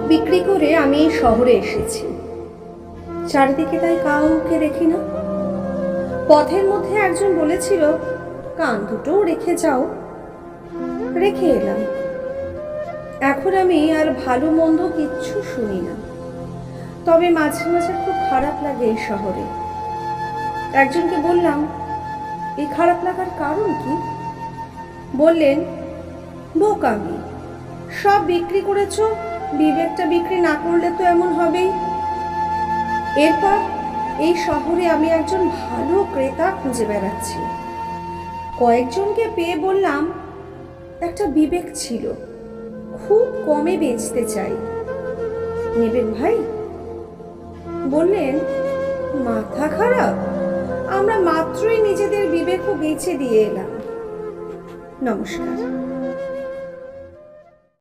বিক্রি করে আমি এই শহরে এসেছি। চারিদিকে তাই কাউকে দেখি না। পথের মধ্যে একজন বলেছিল, কান দুটোও রেখে যাও। রেখে এলাম। এখন আমি আর ভালো মন্দ কিচ্ছু শুনি না। তবে মাঝে মাঝে খুব খারাপ লাগে এই শহরে। একজনকে বললাম, এই খারাপ লাগার কারণ কি? বললেন, বোকামি। সব বিক্রি করেছ বিবেকটা বিক্রি না করলে তো এমন হবেই। এরপর এই শহরে আমি একজন ভালো ক্রেতা খুঁজে বেড়াচ্ছি। কয়েকজনকে পেয়ে বললাম, একটা বিবেক ছিল, খুব কমে বেচতে চাই। নেবেন ভাই? বললেন, মাথা খারাপ, আমরা মাত্রই নিজেদের বিবেকও বেচে দিয়ে এলাম। নমস্কার।